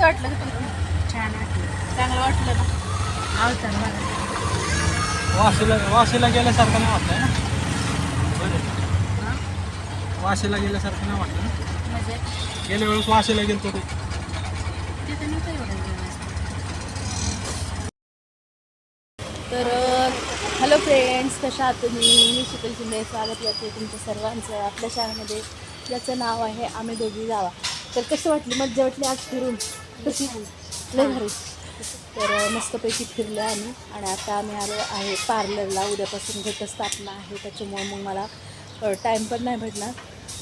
कसं वाटलं तुला? छान वाटलं. चांगलं वाटलं ना? बघा. वाशीला वाशीला गेल्यासारखं नाही वाटलं ना? वाशीला गेल्यासारखं नाही वाटलं ना? म्हणजे? गेल्या वेळेस वाशीला गेलतो ते. तिथं नव्हतं एवढं व्यवस्थित तर हॅलो फ्रेंड्स कशा आहात तुम्ही? मी शीतल शिंदे स्वागत करते तुमच्या सर्वांचं आपल्या शाळेमध्ये ज्याचं नाव आहे आम्ही दोघी जावा. तर कसं वाटली? मज्जा वाटली आज फिरून? लय भारी. तर मस्तपैकी फिरलो आम्ही. आणि आता आम्ही आलो आहे पार्लरला. उद्यापासून घटस्थापना आहे त्याच्यामुळे मग मला टाईम पण नाही भेटणार.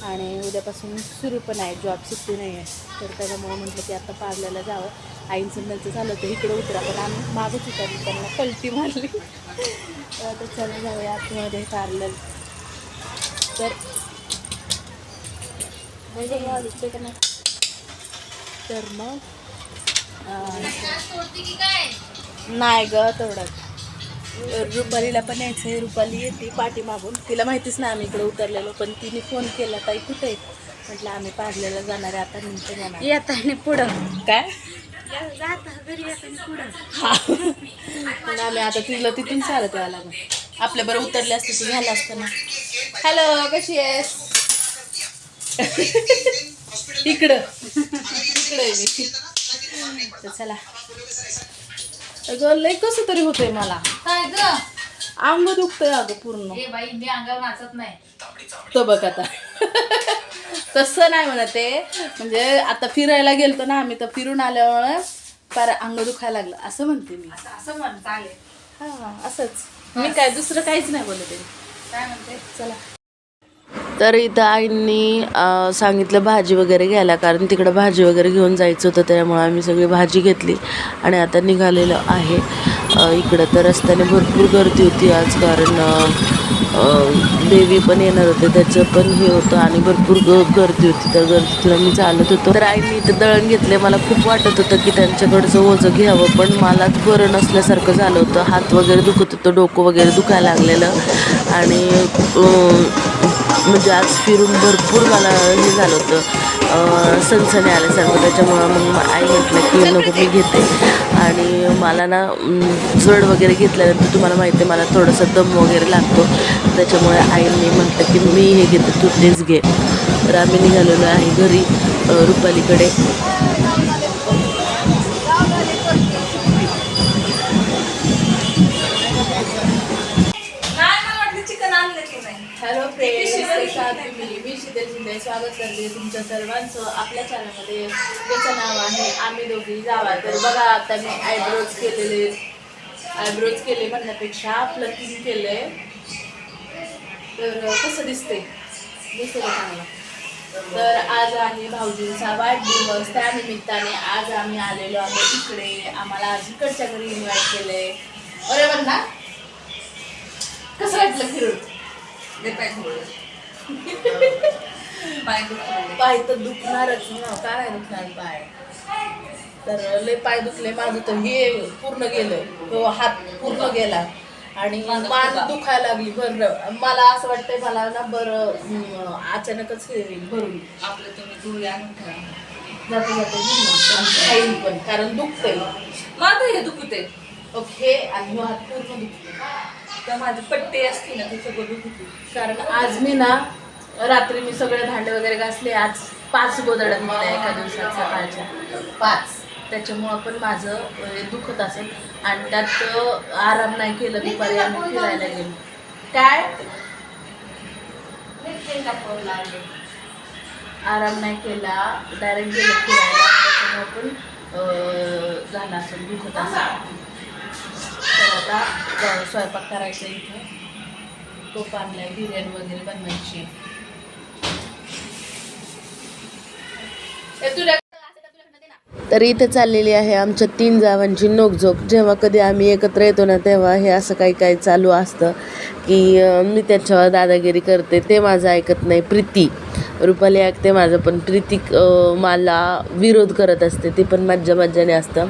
आणि उद्यापासून सुरू पण आहे. जॉब सुट्टी नाही आहे. तर त्याच्यामुळे म्हटलं की आता पार्लरला जावं. आईंचं त्यांचं झालं तर इकडे उतरा. पण आम्ही मागच उतरली त्यांना पलटी मारली. तर चला जाऊया आतमध्ये पार्लर. तर म्हणजे तर मग नाही ग तेवढंच रुपालीला पण यायचं आहे रुपाली येते पाठी मागून तिला माहितीच नाही आम्ही इकडे उतरलेलो पण तिने फोन केला ताई कुठे आहे? म्हटलं आम्ही पार्लरला जाणार आहे आता नंतर येणार येताने पुढं. काय? जाता घरी येताने पुढं. हा. पण आम्ही आता तिला तिथून चालत यावं लागेल. आपल्या बरं उतरले असते तर झालं असतं ना. हॅलो कशी आहेस? इकडं. इकडं आहे मी. तर चला. अगं लय कसं तरी होतंय मला. काय ग? अंग दुखतंय अगं पूर्ण. बाई मी अंगावर नाचत नाही. तो बघ आता. तसं नाही म्हणत ते. म्हणजे आता फिरायला गेलतो ना आम्ही तर फिरून आल्यामुळे फार अंग दुखायला लागलं. असं म्हणते मी. असं असं म्हण चालेल. हा असंच. मी काय दुसरं काहीच नाही बोलत आहे. काय म्हणते? चला. तर इथं आईंनी सांगितलं भाजी वगैरे घ्यायला. कारण तिकडं भाजी वगैरे घेऊन जायचं होतं त्यामुळे आम्ही सगळी भाजी घेतली. आणि आता निघालेलो आहे. इकडं तर रस्त्याने भरपूर गर्दी होती आज. कारण देवी पण येणार होते त्याचं पण हे होतं आणि भरपूर ग गर्दी होती. त्या गर्दीतून आम्ही चालत होतो. तर आईने इथं दळण घेतले. मला खूप वाटत होतं की त्यांच्याकडचं ओझं घ्यावं पण मलाच बरं नसल्यासारखं झालं होतं. हात वगैरे दुखत होतं डोकं वगैरे दुखायला लागलेलं. आणि म्हणजे आज फिरून भरपूर मला हे झालं होतं. अं, आल्यासारखं त्याच्यामुळं मग आई म्हटलं की नको मी घेते. आणि मला ना जड वगैरे घेतल्यानंतर तुम्हाला माहिती आहे मला थोडासा दम वगैरे लागतो. त्याच्यामुळे आईने म्हटलं की मी हे घेते तू तेच घे. तर आम्ही निघालेलो आहे घरी रुपालीकडे. फ्रेंड्स तुम्ही मी शीतल शिंदे स्वागत करते तुमच्या सर्वांचं आपल्या चॅनलमध्ये त्याचं नाव आहे आम्ही दोघी जावा तर बघा आता मी आयब्रोज केलेले आयब्रोज केले म्हणण्यापेक्षा प्लकिंग केले तर कसं दिसते दिसते का चांगलं तर आज आहे भाऊजींचा वाढदिवस त्यानिमित्ताने आज आम्ही आलेलो आहोत तिकडे आम्हाला. आज इकडच्या घरी इन्व्हाइट केले अरे म्हणा कसं वाटलं फिरून पाय तर दुखणारच ना. का नाही दुखणार पाय? तर लय पाय दुखले. माझं तर हे पूर्ण गेलं. तो हात पूर्ण गेला. आणि मान दुखायला लागली बरं मला असं वाटतंय मला ना बरं अचानकच हे भरून. आपलं तुम्ही दूर आणून ठेवा. जाते जाते घेईन ना. आणि खाईन पण कारण दुखतंय. माझं हे दुखते ओके आणि ह्यो हात पूर्ण दुखतो तर माझी पट्टी असते ना तिचं सगळं होती कारण आज मी ना रात्री मी सगळे भांडे वगैरे घासले. आज पाच गोदड्या मला एका दिवसात सकाळच्या. पाच. त्याच्यामुळं पण माझं दुखत असेल. आणि त्यात आराम नाही केलं दुपारी आम्ही फिरायला गेलो. काय? आराम नाही केला. डायरेक्ट गेलो फिरायला. त्याच्यामुळं पण झालं असेल दुखत असेल. आता स्वयंपाक करायचा इथं. तो आणलाय बिर्याणी वगैरे बनवायची. तर इथे चाललेली आहे आमच्या तीन जावांची नोकझोक. जेव्हा कधी आम्ही एकत्र येतो ना तेव्हा हे असं काही काही चालू असतं की मी त्याच्यावर दादागिरी करते ते माझं ऐकत नाही. प्रीती. रुपाली ऐकते माझं पण. प्रीती मला विरोध करत असते. ते पण मज्जा मज्जाने असतं.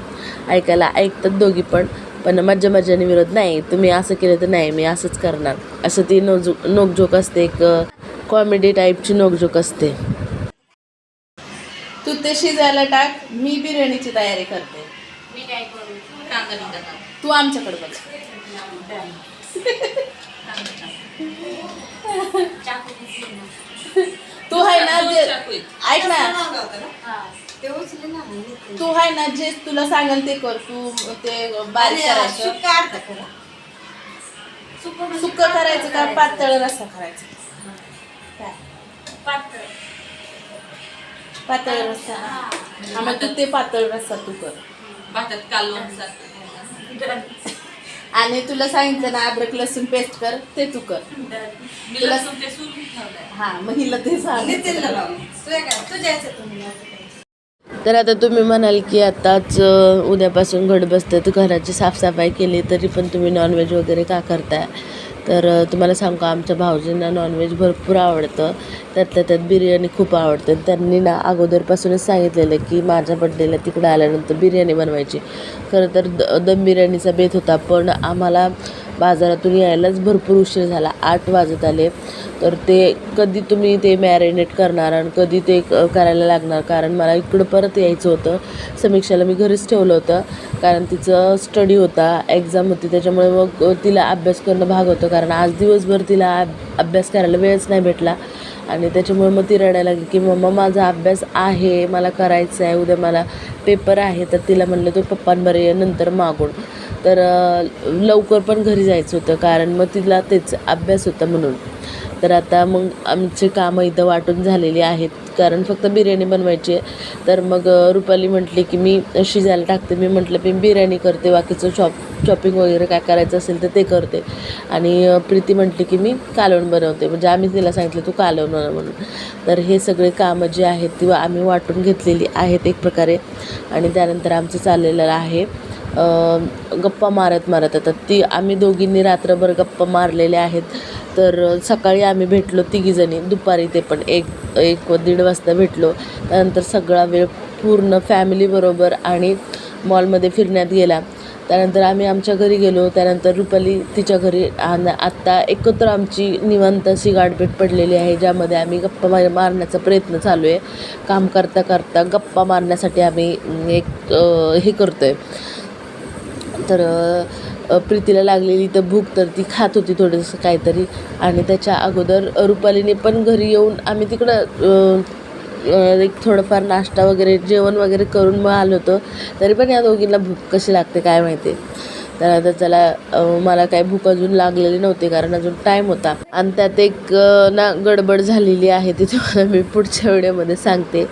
ऐकायला ऐकतात दोघी पण. पण मज्जा मज्जाने विरोध नाही तुम्ही असं केलं तर नाही मी असंच करणार. असं ती नोजो नोकझोक असते एक कॉमेडी टाईपची नोकझोक असते. तू ते शिजायला टाक मी बिर्याणीची तयारी करते. तू आमच्याकडे बघ तू आहे ना जे चाकू ना तू आहे ना जे तुला सांगेल ते कर. तू ते बारीक करायचं. सुक्क करायचं का? पातळ रस्सा करायचा. पातळ. रस्सा. हा. मग तू ते पातळ रस्सा तू कर. भातात कालवण सारखं. आणि तुला सांगितलं ना अद्रक लसूण पेस्ट कर ते तू कर. तुला-. हा मग हिला ते सांग. तर आता तुम्ही म्हणाल की आताच उद्यापासून घड बसतं. तर घराची साफसफाई केली तरी पण तुम्ही नॉनव्हेज वगैरे का करताय? तर तुम्हाला सांगू का आमच्या भाऊजींना नॉनव्हेज भरपूर आवडतं. त्यातल्या त्यात बिर्याणी खूप आवडते. त्यांनी ना अगोदरपासूनच सांगितलेलं की माझ्या बड्डेला तिकडं आल्यानंतर बिर्याणी बनवायची. खरं तर द दम बिर्याणीचा बेत होता पण आम्हाला बाजारातून यायलाच भरपूर उशीर झाला. आठ वाजत आले. तर ते कधी तुम्ही ते मॅरिनेट करणार आणि कधी ते क- करायला लागणार? कारण मला इकडं परत यायचं होतं. समीक्षाला मी घरीच ठेवलं होतं. कारण तिचं स्टडी होता एक्झाम होती. त्याच्यामुळे मग तिला अभ्यास करणं भाग होतं. कारण आज दिवसभर तिला अभ्यास करायला वेळच नाही भेटला. आणि त्याच्यामुळे मग ती रडायला लागली की मम्मा माझा अभ्यास आहे मला करायचं आहे उद्या मला पेपर आहे. तर तिला म्हणलं तो पप्पांबरे ये नंतर मागून. तर लवकर पण घरी जायचं होतं कारण मग तिला तेच अभ्यास होता म्हणून. तर आता मग आमचे कामं इथं वाटून झालेली आहेत. कारण फक्त बिर्याणी बनवायची आहे. तर मग रुपाली म्हटली की मी शिजायला टाकते. मी म्हटलं मी बिर्याणी करते. बाकीचं शॉप शॉपिंग वगैरे काय करायचं असेल तर ते करते. आणि प्रीती म्हटली की मी कालवण बनवते. म्हणजे आम्ही तिला सांगितलं तू कालवण बनव म्हणून. तर हे सगळे कामं जी आहेत ती आम्ही वाटून घेतलेली आहेत एक प्रकारे. आणि त्यानंतर आमचं चाललेलं आहे गप्पा मारत मारत. आता ती आम्ही दोघींनी रात्रभर गप्पा मारलेल्या आहेत. तर सकाळी आम्ही भेटलो तिघीजणी दुपारी ते पण एक एक व दीड वाजता भेटलो. त्यानंतर सगळा वेळ पूर्ण फॅमिलीबरोबर आणि मॉलमध्ये फिरण्यात गेला. त्यानंतर आम्ही आमच्या घरी गेलो. त्यानंतर रुपाली तिच्या घरी आणि आत्ता एकत्र आमची निवांत अशी गाठभेट पडलेली आहे ज्यामध्ये आम्ही गप्पा मार मारण्याचा प्रयत्न चालू आहे काम करता करता गप्पा मारण्यासाठी आम्ही एक हे करतो आहे तर प्रीतीला लागलेली तर भूक तर ती खात होती थोडंसं काहीतरी. आणि त्याच्या अगोदर रुपालीने पण घरी येऊन आम्ही तिकडं एक थोडंफार नाश्ता वगैरे जेवण वगैरे करून मग आलो होतो. तरी पण या दोघींना भूक कशी लागते काय माहिती. तर आता त्याला मला काही भूक अजून लागलेली नव्हती कारण अजून टाईम होता. आणि त्यात एक ना गडबड झालेली आहे ती तुम्हाला मी पुढच्या व्हिडिओमध्ये सांगते.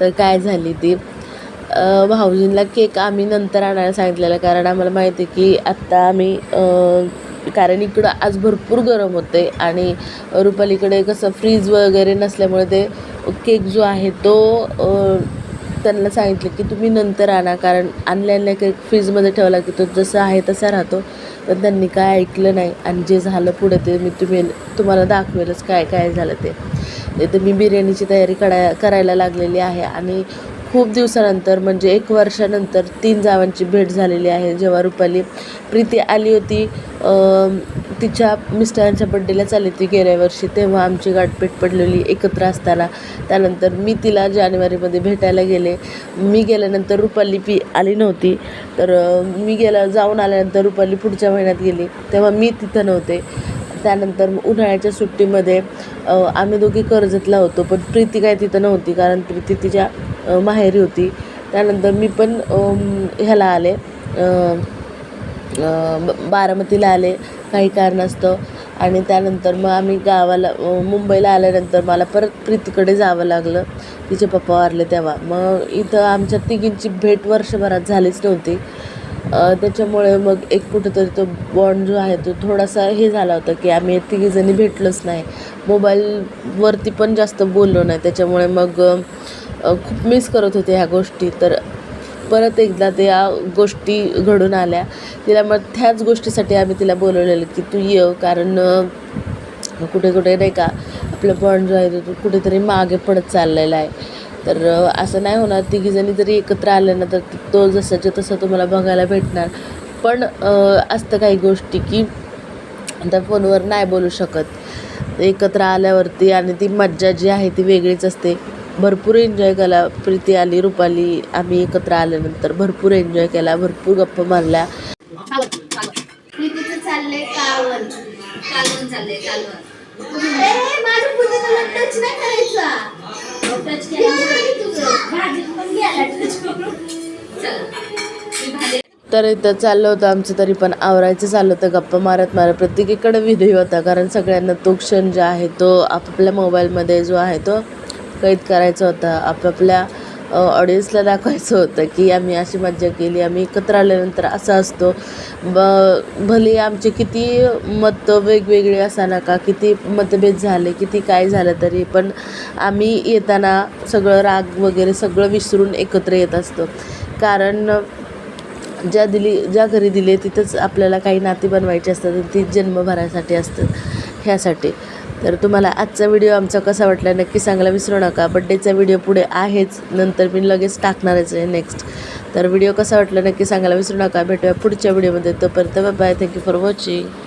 तर काय झाली ती? भाऊजींना केक आम्ही नंतर आणायला सांगितलेलं कारण आम्हाला माहिती आहे की आत्ता आम्ही कारण इकडं आज भरपूर गरम होते आणि रुपालीकडे कसं फ्रीज वगैरे नसल्यामुळे ते केक जो आहे तो त्यांना सांगितलं की तुम्ही नंतर आणा. कारण आणल्या आणल्या केक फ्रीजमध्ये ठेवला की तो जसा आहे तसा राहतो. पण त्यांनी काय ऐकलं नाही आणि जे झालं पुढे ते मी तुम्ही तुम्हाला दाखवेलच काय काय झालं ते. तर मी बिर्याणीची तयारी कराय करायला लागलेली आहे आणि खूप दिवसानंतर म्हणजे एक वर्षानंतर तीन जावांची भेट झालेली आहे. जेव्हा रुपाली प्रीती आली होती तिच्या मिस्टरांच्या बड्डेला चालली होती गेल्या वर्षी तेव्हा आमची गाठभेट पडलेली एकत्र असताना. त्यानंतर मी तिला जानेवारीमध्ये भेटायला गेले. मी गेल्यानंतर रुपाली पी आली नव्हती. तर मी गेल्या जाऊन आल्यानंतर रुपाली पुढच्या महिन्यात गेली. तेव्हा मी तिथं नव्हते. त्यानंतर उन्हाळ्याच्या सुट्टीमध्ये आम्ही दोघी कर्जतला होतो पण प्रीती काय तिथं नव्हती कारण प्रीती तिच्या माहेरी होती. त्यानंतर मी पण ह्याला आले ब- बारामतीला आले काही कारणास्तव. आणि त्यानंतर मग आम्ही गावाला मुंबईला आल्यानंतर मला परत प्रीतीकडे जावं लागलं. तिचे पप्पा वारले तेव्हा. मग इथं आमच्या तिघींची भेट वर्षभरात झालीच नव्हती. त्याच्यामुळे मग एक कुठंतरी तो बॉन्ड जो आहे तो थोडासा हे झाला होता की आम्ही तिघीजणी भेटलोच नाही. मोबाईलवरती पण जास्त बोललो नाही. त्याच्यामुळे मग खूप मिस करत होते ह्या गोष्टी. तर परत एकदा त्या गोष्टी घडून आल्या. तिला मग त्याच गोष्टीसाठी आम्ही तिला बोलवलेलं की तू ये हो, कारण कुठे कुठे नाही का आपलं बॉन्ड जो आहे तो कुठेतरी मागे पडत चाललेला आहे. तर असं नाही होणार तिघीजणी जरी एकत्र आल्या ना तर तो जसाच्या तसा तुम्हाला बघायला भेटणार. पण अ, असतं काही गोष्टी की आता फोनवर नाही बोलू शकत. एकत्र आल्यावरती आणि ती मज्जा जी आहे ती वेगळीच असते. भरपूर एन्जॉय केला प्रीती आली रुपाली आम्ही एकत्र आल्यानंतर भरपूर एन्जॉय केला भरपूर गप्पा मारल्या. चाललंय टच केला तर इथं चाललं होतं आमचं तरी पण आवरायचं चाललं होतं गप्पा मारत मारत. प्रत्येकीकडे व्हिडिओ होता कारण सगळ्यांना तो क्षण जो आहे तो आपापल्या मोबाईलमध्ये जो आहे तो कैद करायचा होता. आपापल्या ऑडियन्सला दाखवायचं होतं की आम्ही अशी मज्जा केली आम्ही एकत्र आल्यानंतर असं असतो. ब भले आमचे किती मतं वेगवेगळे असा नका किती मतभेद झाले किती काय झालं तरी पण आम्ही येताना सगळं राग वगैरे सगळं विसरून एकत्र येत असतो. कारण ज्या दिली ज्या घरी दिले तिथंच आपल्याला काही नाती बनवायची असतात ती जन्मभरासाठी असतात ह्यासाठी. तर तुम्हाला आजचा व्हिडिओ आमचा कसा वाटला नक्की सांगायला विसरू नका. बड्डेचा व्हिडिओ पुढे आहेच. नंतर मी लगेच टाकणारच आहे नेक्स्ट तर व्हिडिओ कसा वाटला नक्की सांगायला विसरू नका. भेटूया पुढच्या व्हिडिओमध्ये तोपर्यंत बाय थँक्यू फॉर वॉचिंग